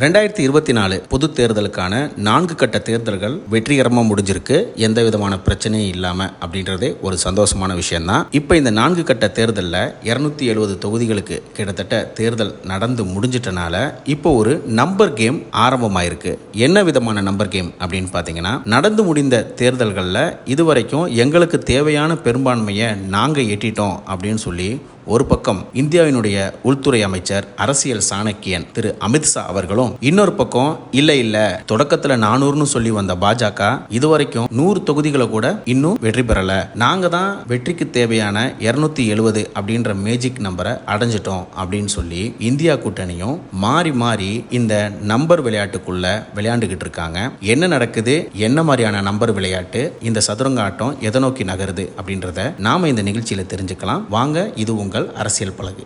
ரெண்டாயிரத்தி இருபத்தி நாலு பொது தேர்தலுக்கான நான்கு கட்ட தேர்தல்கள் வெற்றிகரமாக முடிஞ்சிருக்கு. எந்த விதமான பிரச்சனையும் இல்லாமல் அப்படின்றதே ஒரு சந்தோஷமான விஷயம்தான். இப்போ இந்த நான்கு கட்ட தேர்தலில் இரநூத்தி எழுபது தொகுதிகளுக்கு கிட்டத்தட்ட தேர்தல் நடந்து முடிஞ்சிட்டனால இப்போ ஒரு நம்பர் கேம் ஆரம்பமாயிருக்கு. என்ன விதமான நம்பர் கேம் அப்படின்னு பார்த்தீங்கன்னா நடந்து முடிந்த தேர்தல்களில் இதுவரைக்கும் எங்களுக்கு தேவையான பெரும்பான்மையை நாங்கள் எட்டிட்டோம் அப்படின்னு சொல்லி ஒரு பக்கம் இந்தியாவினுடைய உள்துறை அமைச்சர் அரசியல் சாணக்கியன் திரு. அமித்ஷா அவர்களும் இன்னொரு பக்கம் இல்ல இல்ல தொடக்கத்துல நானூறுன்னு சொல்லி வந்த பாஜக இதுவரைக்கும் நூறு தொகுதிகளை கூட இன்னும் வெற்றி பெறல. நாங்க தான் வெற்றிக்கு தேவையான இருநூத்தி எழுபது அப்படின்ற மேஜிக் நம்பரை அடைஞ்சிட்டோம் அப்படின்னு சொல்லி இந்தியா கூட்டணியும் மாறி மாறி இந்த நம்பர் விளையாட்டுக்குள்ள விளையாண்டுகிட்டு இருக்காங்க. என்ன நடக்குது? என்ன மாதிரியான நம்பர் விளையாட்டு? இந்த சதுரங்க ஆட்டம் எதை நோக்கி நகருது அப்படின்றத நாம இந்த நிகழ்ச்சியில தெரிஞ்சுக்கலாம். வாங்க இது உங்கள் அரசியல் பழகு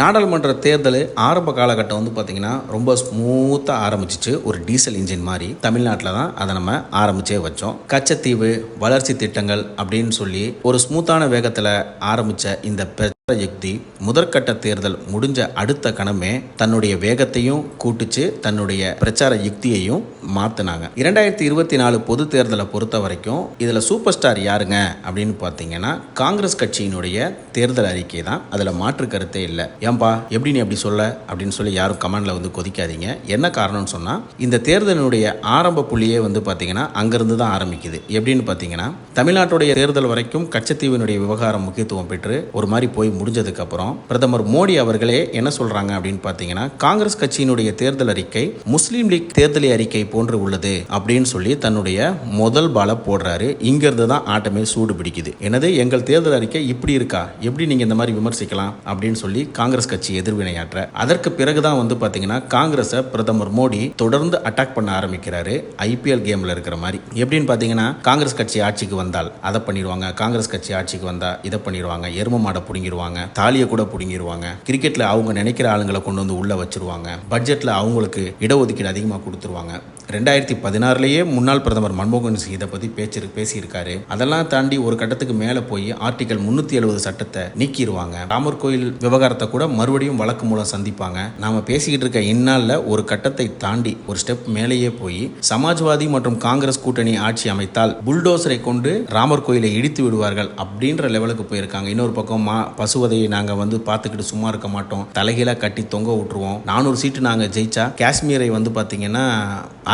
நாடாளுமன்ற தேர்தல் ஆரம்ப காலகட்டம் வந்து பார்த்திங்கன்னா ரொம்ப ஸ்மூத்தாக ஆரம்பிச்சிச்சு. ஒரு டீசல் இன்ஜின் மாதிரி தமிழ்நாட்டில் தான் அதை நம்ம ஆரம்பிச்சே வச்சோம். கச்சத்தீவு வளர்ச்சி திட்டங்கள் அப்படின்னு சொல்லி ஒரு ஸ்மூத்தான வேகத்தில் ஆரம்பித்த இந்த யுக்தி முதற்கட்ட தேர்தல் முடிஞ்ச அடுத்த கணமே தன்னுடைய வேகத்தையும் கூட்டுச்சு தன்னுடைய பிரச்சார யுக்தியையும் மாற்றினாங்க இரண்டாயிரத்தி இருபத்தி நாலு பொது தேர்தலை பொறுத்த வரைக்கும் இதில் சூப்பர் ஸ்டார் யாருங்க அப்படின்னு பார்த்தீங்கன்னா காங்கிரஸ் கட்சியினுடைய தேர்தல் அறிக்கை தான். அதில் மாற்று கருத்தே இல்லை. ஏன்பா எப்படி நீ அப்படி சொல்ல? அப்படின்னு சொல்லி யாரும் கமெண்ட்ல வந்து கொதிக்காதீங்க. என்ன காரணம்னு சொன்னால் இந்த தேர்தலினுடைய ஆரம்ப புள்ளியே வந்து பார்த்தீங்கன்னா அங்கிருந்து தான் ஆரம்பிக்குது. எப்படின்னு பார்த்தீங்கன்னா தமிழ்நாட்டுடைய தேர்தல் வரைக்கும் கச்சத்தீவினுடைய விவகாரம் முக்கியத்துவம் பெற்று ஒரு மாதிரி போய் முடிஞ்சதுக்கு அப்புறம் பிரதமர் மோடி அவர்களே என்ன சொல்றாங்க அப்படின்னு பார்த்தீங்கன்னா காங்கிரஸ் கட்சியினுடைய தேர்தல் அறிக்கை முஸ்லீம் லீக் தேர்தல் அறிக்கை போன்று உள்ளது அப்படின்னு சொல்லி தன்னுடைய முதல் பால போடுறாரு. இங்கிருந்து தான் ஆட்டமே சூடு பிடிக்குது. எனது எங்கள் தேர்தல் அறிக்கை இப்படி இருக்கா? எப்படி நீங்க இந்த மாதிரி விமர்சிக்கலாம்? அப்படின்னு சொல்லி காங்கிரஸ் கட்சி எதிர்வினையாற்ற. அதற்கு பிறகுதான் வந்து பாத்தீங்கன்னா காங்கிரஸை பிரதமர் மோடி தொடர்ந்து அட்டாக் பண்ண ஆரம்பிக்கிறாரு. ஐபிஎல் கேம்ல இருக்கிற மாதிரி. எப்படின்னு பாத்தீங்கன்னா காங்கிரஸ் கட்சி ஆட்சிக்கு வந்தால் அதை பண்ணிடுவாங்க. காங்கிரஸ் கட்சி ஆட்சிக்கு வந்தா இதை பண்ணிடுவாங்க. எரும மாடை பிடுங்கிடுவாங்க. பண்ணிடுவாங்க தாலியை கூட பிடுங்கிடுவாங்க கிரிக்கெட்ல அவங்க நினைக்கிற ஆளுங்களை கொண்டு வந்து உள்ள வச்சிருவாங்க. பட்ஜெட்ல அவங்களுக்கு இடஒதுக்கீடு அதிகமாக கொடுத்துருவாங்க. ரெண்டாயிரத்தி பதினாறுலேயே முன்னாள் பிரதமர் மன்மோகன் சிங் இதை பற்றி பேச்சு பேசியிருக்காரு. அதெல்லாம் தாண்டி ஒரு கட்டத்துக்கு மேலே போய் ஆர்டிகல் முன்னூற்றி எழுபது சட்டத்தை நீக்கிடுவாங்க ராமர் கோயில் விவகாரத்தை கூட மறுபடியும் வழக்கு மூலம் சந்திப்பாங்க. நாம் பேசிக்கிட்டு இருக்க இந்நாளில் ஒரு கட்டத்தை தாண்டி ஒரு ஸ்டெப் மேலேயே போய் சமாஜ்வாதி மற்றும் காங்கிரஸ் கூட்டணி ஆட்சி அமைத்தால் புல்டோசரை கொண்டு ராமர் கோயிலை இடித்து விடுவார்கள் அப்படின்ற லெவலுக்கு போயிருக்காங்க. இன்னொரு பக்கம் மா பசு பசுவதையை நாங்கள் வந்து பார்த்துக்கிட்டு சும்மா இருக்க மாட்டோம். தலைகீழாக கட்டி தொங்க விட்டுருவோம். நானூறு சீட்டு நாங்கள் ஜெயிச்சா காஷ்மீரை வந்து பார்த்தீங்கன்னா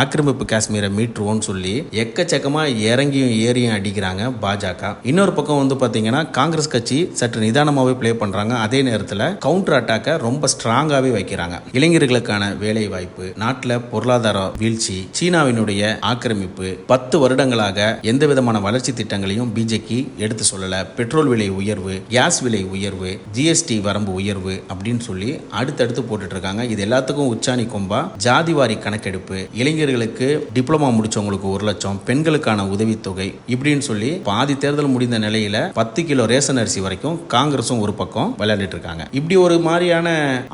ஆக்கிரமிப்பு காஷ்மீரை மீட்டுருவோம்னு சொல்லி எக்கச்சக்கமாக இறங்கியும் ஏறியும் அடிக்கிறாங்க பாஜக. இன்னொரு பக்கம் வந்து பார்த்தீங்கன்னா காங்கிரஸ் கட்சி சற்று நிதானமாகவே ப்ளே பண்ணுறாங்க அதே நேரத்தில் கவுண்டர் அட்டாக்கை ரொம்ப ஸ்ட்ராங்காகவே வைக்கிறாங்க. இளைஞர்களுக்கான வேலை வாய்ப்பு நாட்டில் பொருளாதார வீழ்ச்சி சீனாவினுடைய ஆக்கிரமிப்பு பத்து வருடங்களாக எந்த விதமான வளர்ச்சி திட்டங்களையும் பிஜேபி எடுத்து சொல்லல. பெட்ரோல் விலை உயர்வு கேஸ் விலை உயர்வு ஜிஎஸ்டி வரம்பு உயர்வு அப்படின்னு சொல்லி அடுத்தடுத்து போட்டுட்டு இருக்காங்க இது எல்லாத்துக்கும் உச்சாணி கொம்பா ஜாதிவாரி கணக்கெடுப்பு இளைஞர்களுக்கு டிப்ளமா முடிச்சவங்களுக்கு ஒரு லட்சம் பெண்களுக்கான உதவித்தொகை இப்படின்னு சொல்லி பாதி தேர்தல் முடிந்த நிலையில பத்து கிலோ ரேஷன் அரிசி வரைக்கும் காங்கிரஸும் ஒரு பக்கம் விளையாடிட்டு இருக்காங்க இப்படி ஒரு மாதிரியான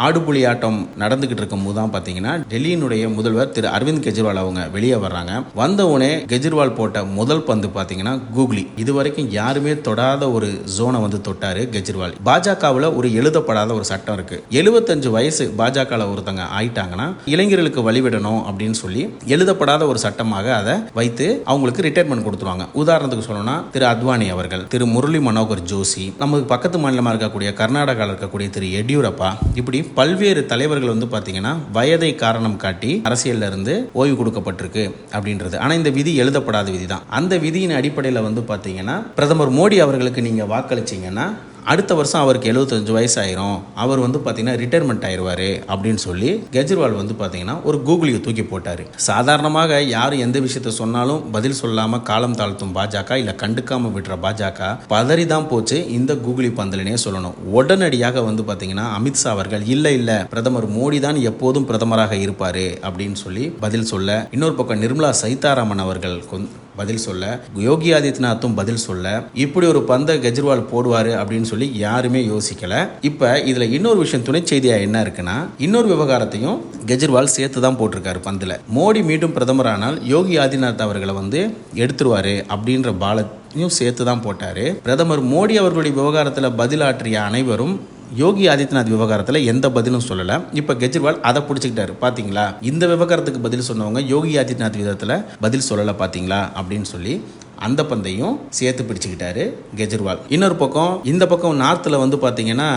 ஆடுபுலி ஆட்டம் நடந்துகிட்டு இருக்கும் போது தான் பாத்தீங்கன்னா டெல்லியினுடைய முதல்வர் திரு அரவிந்த் கெஜ்ரிவால் அவங்க வெளியே வர்றாங்க. வந்த உடனே கெஜ்ரிவால் போட்ட முதல் பந்து பாத்தீங்கன்னா கூகுளி. இது வரைக்கும் யாருமே தொடாத ஒரு ஜோனை வந்து தொட்டாரு கெஜ்ரிவால். பாஜகவில் ஒரு எழுதப்படாத ஒரு சட்டம் இருக்கு. எழுபத்தஞ்சு வயசு பாஜகவில் ஒருத்தங்க ஆயிட்டாங்கன்னா இளைஞர்களுக்கு வழிவிடணும் அப்படின்னு சொல்லி எழுதப்படாத ஒரு சட்டமாக அதை வைத்து அவங்களுக்கு ரிட்டையர்மெண்ட் கொடுத்துருவாங்க. உதாரணத்துக்கு சொல்லணும்னா திரு அத்வானி அவர்கள் திரு முரளி மனோகர் ஜோஷி நமக்கு பக்கத்து மாநிலமாக இருக்கக்கூடிய கர்நாடகாவில் இருக்கக்கூடிய திரு எடியூரப்பா இப்படி பல்வேறு தலைவர்கள் வந்து பார்த்தீங்கன்னா வயதை காரணம் காட்டி அரசியல்ல இருந்து ஓய்வு கொடுக்கப்பட்டிருக்கு அப்படின்றது. ஆனால் இந்த விதி எழுதப்படாத விதி தான் அந்த விதியின் அடிப்படையில் வந்து பார்த்தீங்கன்னா பிரதமர் மோடி அவர்களுக்கு நீங்கள் வாக்களிச்சீங்கன்னா அடுத்த வருஷம் அவருக்கு எழுபத்தஞ்சு வயசு ஆயிரும் அவர் வந்து பார்த்தீங்கன்னா ரிட்டையர்மெண்ட் ஆயிடுவார் அப்படின்னு சொல்லி கெஜ்ரிவால் வந்து பார்த்தீங்கன்னா ஒரு கூகுளியை தூக்கி போட்டார். சாதாரணமாக யார் எந்த விஷயத்த சொன்னாலும் பதில் சொல்லாமல் காலம் தாழ்த்தும் பாஜக இல்லை கண்டுக்காமல் விடுற பாஜக பதறி தான் போச்சு. இந்த கூகுளி பந்தலனே சொல்லணும். உடனடியாக வந்து பார்த்தீங்கன்னா அமித்ஷா அவர்கள் இல்லை இல்லை பிரதமர் மோடி தான் எப்போதும் பிரதமராக இருப்பார் அப்படின்னு சொல்லி பதில் சொல்ல இன்னொரு பக்கம் நிர்மலா சீதாராமன் அவர்கள் கொந் பதில் சொல்ல யோகி ஆதித்யநாத்தும் பதில் சொல்ல இப்படி ஒரு பந்தை கெஜ்ரிவால் போடுவார் அப்படின்னு சொல்லி யாருமே யோசிக்கல. இப்போ இதுல இன்னொரு விஷயம் துணை செய்தியா என்ன இருக்குன்னா இன்னொரு விவகாரத்தையும் கெஜ்ரிவால் சேர்த்து தான் போட்டிருக்காரு பந்தில். மோடி மீண்டும் பிரதமரானால் யோகி ஆதித்யநாத் அவர்களை வந்து எடுத்துருவாரு அப்படின்ற பால இதையும் சேர்த்து தான் போட்டார். பிரதமர் மோடி அவர்களுடைய விவகாரத்தில் பதிலாற்றிய அனைவரும் யோகி ஆதித்யநாத் விவகாரத்தில் எந்த பதிலும் சொல்லலை. இப்போ கெஜ்ரிவால் அதை பிடிச்சிக்கிட்டாரு. பார்த்தீங்களா இந்த விவகாரத்துக்கு பதில் சொன்னவங்க யோகி ஆதித்யநாத் விதத்தில் பதில் சொல்லலை பார்த்தீங்களா அப்படின்னு சொல்லி அந்த பந்தையும் சேர்த்து பிடிச்சிக்கிட்டாரு கெஜ்ரிவால். இன்னொரு பக்கம் இந்த பக்கம் நார்த்தில் வந்து பார்த்தீங்கன்னா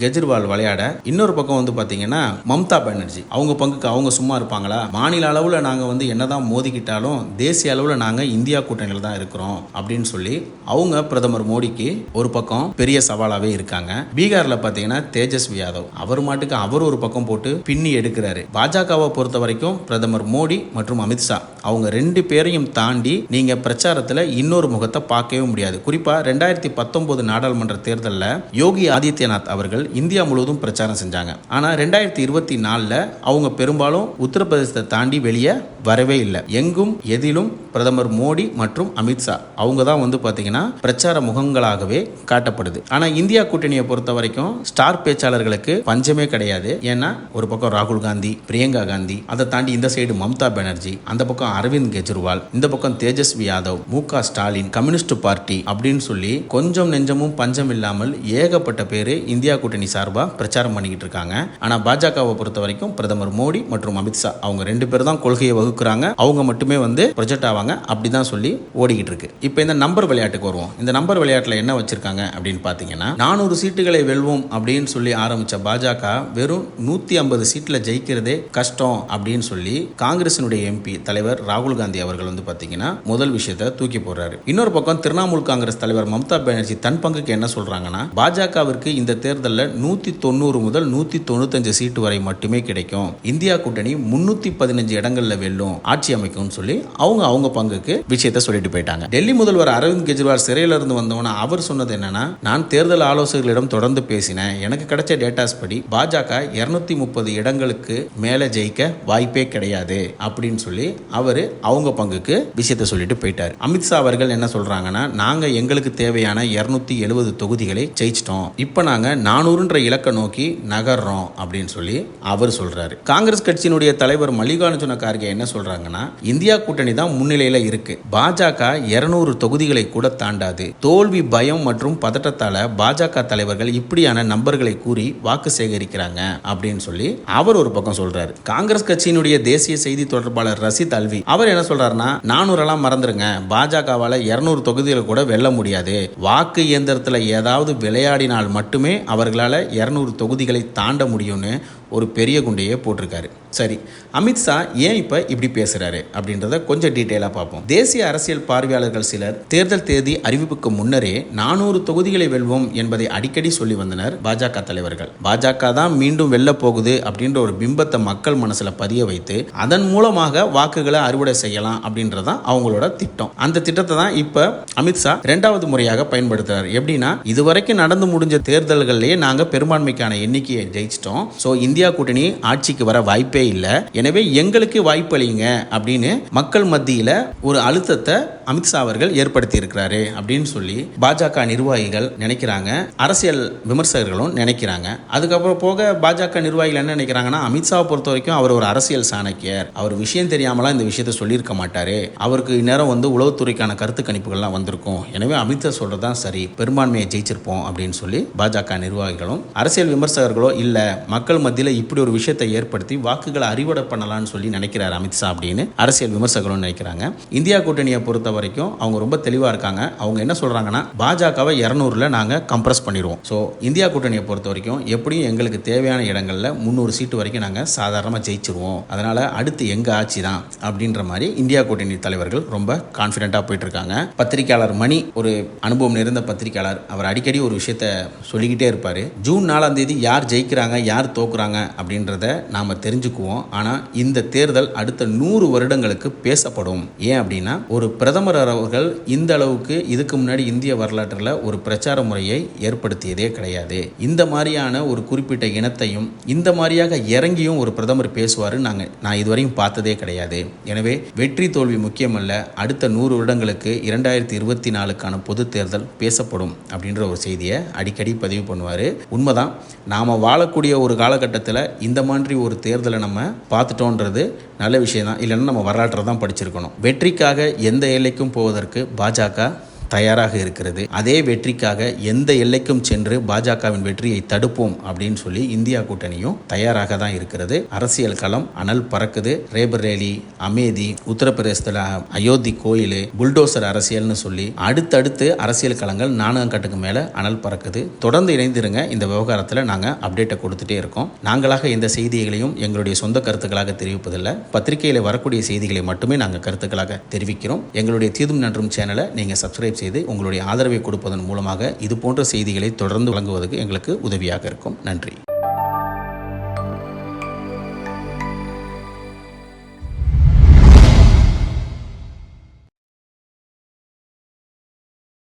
கெஜ்ரிவால் விளையாட இன்னொரு பக்கம் வந்து பார்த்தீங்கன்னா மம்தா பானர்ஜி. அவங்க பங்குக்கு அவங்க சும்மா இருப்பாங்களா? மாநில அளவில் நாங்கள் வந்து என்னதான் மோதிக்கிட்டாலும் தேசிய அளவில் நாங்கள் இந்தியா கூட்டணியில் தான் இருக்கிறோம் அப்படின்னு சொல்லி அவங்க பிரதமர் மோடிக்கு ஒரு பக்கம் பெரிய சவாலாகவே இருக்காங்க. பீகாரில் பார்த்தீங்கன்னா தேஜஸ்வி யாதவ். அவர் மாட்டுக்கு அவர் ஒரு பக்கம் போட்டு பின்னி எடுக்கிறாரு. பாஜகவை பொறுத்த வரைக்கும் பிரதமர் மோடி மற்றும் அமித்ஷா அவங்க ரெண்டு பேரையும் தாண்டி நீங்க பிரச்சாரத்தில் இன்னொரு முகத்தை பார்க்கவே முடியாது. குறிப்பா ரெண்டாயிரத்தி பத்தொன்பது நாடாளுமன்ற தேர்தலில் யோகி ஆதித்யநாத் அவர்கள் இந்தியா முழுவதும் பிரச்சாரம் செஞ்சாங்க. ஆனால் ரெண்டாயிரத்தி இருபத்தி நாலில் அவங்க பெரும்பாலும் உத்தரப்பிரதேசத்தை தாண்டி வெளியே வரவே இல்லை. எங்கும் எதிலும் பிரதமர் மோடி மற்றும் அமித்ஷா அவங்க தான் வந்து பார்த்தீங்கன்னா பிரச்சார முகங்களாகவே காட்டப்படுது. ஆனால் இந்தியா கூட்டணியை பொறுத்த வரைக்கும் ஸ்டார் பேச்சாளர்களுக்கு பஞ்சமே கிடையாது. ஏன்னா ஒரு பக்கம் ராகுல் காந்தி பிரியங்கா காந்தி அதை தாண்டி இந்த சைடு மம்தா பானர்ஜி அந்த பக்கம் அரவிந்த் கெஜ்ரிவால் இந்த பக்கம் தேஜஸ்வி யாதவ் மு க ஸ்டாலின் கம்யூனிஸ்ட் பார்ட்டி அப்படின்னு சொல்லி கொஞ்சம் நெஞ்சமும் பஞ்சம் இல்லாமல் ஏகப்பட்ட பேர் இந்தியா கூட்டணி சார்பாக பிரச்சாரம் பண்ணிக்கிட்டு இருக்காங்க. ஆனால் பாஜகவை பொறுத்த வரைக்கும் பிரதமர் மோடி மற்றும் அமித்ஷா அவங்க ரெண்டு பேர் தான் கொள்கையை வகுக்கிறாங்க. அவங்க மட்டுமே வந்து ப்ரொஜெக்ட் ஆவாங்க. அப்படி தான் சொல்லி ஓடிக்கிட்டு இருக்கு. இப்போ இந்த நம்பர் விளையாட்டுக்கு வருவோம். இந்த நம்பர் விளையாட்டில் என்ன வச்சிருக்காங்க அப்படின்னு பார்த்தீங்கன்னா நானூறு சீட்டுகளை வெல்வோம் அப்படின்னு சொல்லி ஆரம்பிச்ச பாஜக வெறும் நூற்றி ஐம்பது சீட்டில் ஜெயிக்கிறதே கஷ்டம் அப்படின்னு சொல்லி காங்கிரசினுடைய எம்பி தலைவர் ராகுல் காந்தி அவர்கள் வந்து பார்த்தீங்கன்னா முதல் விஷயத்தை தூக்கி போடுறாரு. இன்னொரு பக்கம் திரிணாமுல் காங்கிரஸ் தலைவர் மம்தா பானர்ஜி தன் பங்குக்கு என்ன சொல்றாங்கன்னா பாஜகவிற்கு இந்த தேர்தலில் நூற்றி தொண்ணூறு முதல் நூற்றி தொண்ணூத்தஞ்சு சீட்டு வரை மட்டுமே கிடைக்கும். இந்தியா கூட்டணி முன்னூற்றி பதினஞ்சு இடங்கள்ல வெல்லும் ஆட்சி அமைக்கும்னு சொல்லி அவங்க அவங்க பங்குக்கு விஷயத்தை சொல்லிட்டு போயிட்டாங்க. டெல்லி முதல்வர் அரவிந்த் கெஜ்ரிவால் சிறையில இருந்து வந்தவன அவர் சொன்னது என்னன்னா நான் தேர்தல் ஆலோசகர்களிடம் தொடர்ந்து பேசினேன். எனக்கு கிடைச்ச டேட்டாஸ் படி பாஜக இருநூத்தி முப்பது இடங்களுக்கு மேலே ஜெயிக்க வாய்ப்பே கிடையாது அப்படின்னு சொல்லி அவர் அவங்க பங்குக்கு விஷயத்தை சொல்லிட்டு போயிட்டார். அமித்ஷா அவர்கள் என்ன சொல்றாங்கன்னா நாங்க எங்களுக்கு தேவையான இருநூத்தி எழுபது தொகுதிகளை ஜெயிச்சிட்டோம். இப்போ நாங்க நானூறுன்ற இலக்கை நோக்கி நகர்றோம் அப்படின்னு சொல்லி அவர் சொல்றாரு. காங்கிரஸ் கட்சியினுடைய தலைவர் மல்லிகார்ஜுன கார்கே என்ன சொல்றாங்கன்னா இந்தியா கூட்டணி தான் முன்னிலையில இருக்கு. பாஜக இருநூறு தொகுதிகளை கூட தாண்டாது. தோல்வி பயம் மற்றும் பதட்டத்தால பாஜக தலைவர்கள் இப்படியான நம்பர்களை கூறி வாக்கு சேகரிக்கிறாங்க அப்படின்னு சொல்லி அவர் ஒரு பக்கம் சொல்றாரு. காங்கிரஸ் கட்சியினுடைய தேசிய செய்தி தொடர்பாளர் ரசித் அல்வி அவர் என்ன சொல்றாருன்னா நானூறெல்லாம் மறந்துருங்க. பாஜகவால இருநூறு தொகுதிகளை கூட வெல்ல முடியாது. வாக்கு இயந்திரத்தில் ஏதாவது விளையாடினால் மட்டுமே அவர்கள் அவர்களால் இருநூறு தொகுதிகளை தாண்ட முடியும்னு ஒரு பெரிய குண்டையே போட்டிருக்காரு. சரி அமித்ஷா ஏன் இப்போ இப்படி பேசுறாரு அப்படின்றத கொஞ்சம் டீட்டெயிலாக பார்ப்போம். தேசிய அரசியல் பார்வையாளர்கள் சிலர் தேர்தல் தேதி அறிவிப்புக்கு முன்னரே நானூறு தொகுதிகளை வெல்வோம் என்பதை அடிக்கடி சொல்லி வந்தனர் பாஜக தலைவர்கள். பாஜக தான் மீண்டும் வெல்ல போகுது அப்படின்ற ஒரு பிம்பத்தை மக்கள் மனசுல பதிய வைத்து அதன் மூலமாக வாக்குகளை அறுவடை செய்யலாம் அப்படின்றதான் அவங்களோட திட்டம். அந்த திட்டத்தை தான் இப்போ அமித்ஷா ரெண்டாவது முறையாக பயன்படுத்துறாரு. எப்படின்னா இதுவரைக்கும் நடந்து முடிஞ்ச தேர்தல்கள்லேயே நாங்கள் பெரும்பான்மைக்கான எண்ணிக்கையை ஜெயிச்சிட்டோம். ஸோ இந்தியா கூட்டணி ஆட்சிக்கு வர வாய்ப்பே இல்லை. எனவே எங்களுக்கு வாய்ப்பு அளிங்க அப்படின்னு மக்கள் மத்தியில் ஒரு அழுத்தத்தை அமித்ஷா அவர்கள் ஏற்படுத்தி இருக்கிறாரு அப்படின்னு சொல்லி பாஜக நிர்வாகிகள் நினைக்கிறாங்க. அரசியல் விமர்சகர்களும் நினைக்கிறாங்க. அதுக்கப்புறம் போக பாஜக நிர்வாகிகள் என்ன நினைக்கிறாங்கன்னா அமித்ஷாவை பொறுத்த வரைக்கும் அவர் ஒரு அரசியல் சாணக்கியர். அவர் விஷயம் தெரியாமலாம் இந்த விஷயத்தை சொல்லியிருக்க மாட்டாரு. அவருக்கு இந்நேரம் வந்து உளவுத்துறைக்கான கருத்து கணிப்புகள்லாம் வந்திருக்கும். எனவே அமித்ஷா சொல்றது தான் சரி. பெரும்பான்மையை ஜெயிச்சிருப்போம் அப்படின்னு சொல்லி பாஜக நிர்வாகிகளும் அரசியல் விமர்சகர்களோ இல்லை மக்கள் மத்தியில் இப்படி ஒரு விஷயத்தை ஏற்படுத்தி வாக்குகளை அறிவடை பண்ணலாம்னு சொல்லி நினைக்கிறார் அமித்ஷா அப்படின்னு அரசியல் விமர்சகர்களும் நினைக்கிறாங்க. இந்தியா கூட்டணியை பொறுத்த வரைக்கும் அவங்க ரொம்ப தெளிவாக இருக்காங்க. அவங்க என்ன சொல்றாங்கன்னா பாஜகவை இரநூறுல நாங்கள் கம்ப்ரஸ் பண்ணிடுவோம். ஸோ இந்தியா கூட்டணியை பொறுத்த வரைக்கும் எப்படியும் எங்களுக்கு தேவையான இடங்களில் முந்நூறு சீட்டு வரைக்கும் நாங்கள் சாதாரணமாக ஜெயிச்சிருவோம். அதனால் அடுத்து எங்கள் ஆட்சி தான் அப்படின்ற மாதிரி இந்தியா கூட்டணி தலைவர்கள் ரொம்ப கான்ஃபிடென்ட்டாக போயிட்டு இருக்காங்க. பத்திரிகையாளர் மணி ஒரு அனுபவம் நிறைந்த பத்திரிகையாளர் அவர் அடிக்கடி ஒரு விஷயத்த சொல்லிக்கிட்டே இருப்பார். ஜூன் நாலாம் தேதி யார் ஜெயிக்கிறாங்க யார் தோக்குறாங்க அப்படின்றத நாம் தெரிஞ்சுக்குவோம் ஆனால் இந்த தேர்தல் அடுத்த நூறு வருடங்களுக்கு பேசப்படும். ஏன் அப்படின்னா ஒரு பிரதமர் அவர்கள் இந்த அளவுக்கு இதுக்கு முன்னாடி இந்திய வரலாற்றில் ஒரு பிரச்சார முறையை ஏற்படுத்தியதே கிடையாது. இந்த மாதிரியான ஒரு குறிப்பிட்ட இனத்தையும் இந்த மாதிரியாக இறங்கியும் ஒரு பிரதமர் பேசுவார் நாங்கள் நான் இதுவரையும் பார்த்ததே கிடையாது. எனவே வெற்றி தோல்வி முக்கியமல்ல அடுத்த நூறு வருடங்களுக்கு இரண்டாயிரத்தி இருபத்தி நாலுக்கான பொது தேர்தல் பேசப்படும் அப்படின்ற ஒரு செய்தியை அடிக்கடி பதிவு பண்ணுவார். உண்மைதான் நாம் வாழக்கூடிய ஒரு காலகட்டத்தில் இந்த மாதிரி ஒரு தேர்தலை நம்ம பார்த்துட்டோன்றது நல்ல விஷயம் தான் இல்லைன்னா நம்ம வரலாற்றை தான் படிச்சிருக்கணும். வெற்றிக்காக எந்த எல்லைக்கும் போவதற்கு பாஜக தயாராக இருக்கிறது. அதே வெற்றிக்காக எந்த எல்லைக்கும் சென்று பாஜகவின் வெற்றியை தடுப்போம் அப்படின்னு சொல்லி இந்தியா கூட்டணியும் தயாராக தான் இருக்கிறது. அரசியல் களம் அனல் பறக்குது. ரேபரேலி அமேதி உத்தரப்பிரதேசத்தில் அயோத்தி கோயில் புல்டோசர் அரசியல்னு சொல்லி அடுத்தடுத்து அரசியல் களங்கள் நாணயம் கட்டுக்கு மேலே அனல் பறக்குது. தொடர்ந்து இணைந்திருங்க. இந்த விவகாரத்தில் நாங்கள் அப்டேட்டை கொடுத்துட்டே இருக்கோம். நாங்களாக எந்த செய்திகளையும் எங்களுடைய சொந்த கருத்துக்களாக தெரிவிப்பதில்லை. பத்திரிகையில் வரக்கூடிய செய்திகளை மட்டுமே நாங்கள் கருத்துக்களாக தெரிவிக்கிறோம். எங்களுடைய தீதும் நன்றும் சேனலை நீங்கள் சப்ஸ்கிரைப் செய்து உங்களுடைய ஆதரவை கொடுப்பதன் மூலமாக இதுபோன்ற செய்திகளை தொடர்ந்து வழங்குவதற்கு எங்களுக்கு உதவியாக இருக்கும். நன்றி.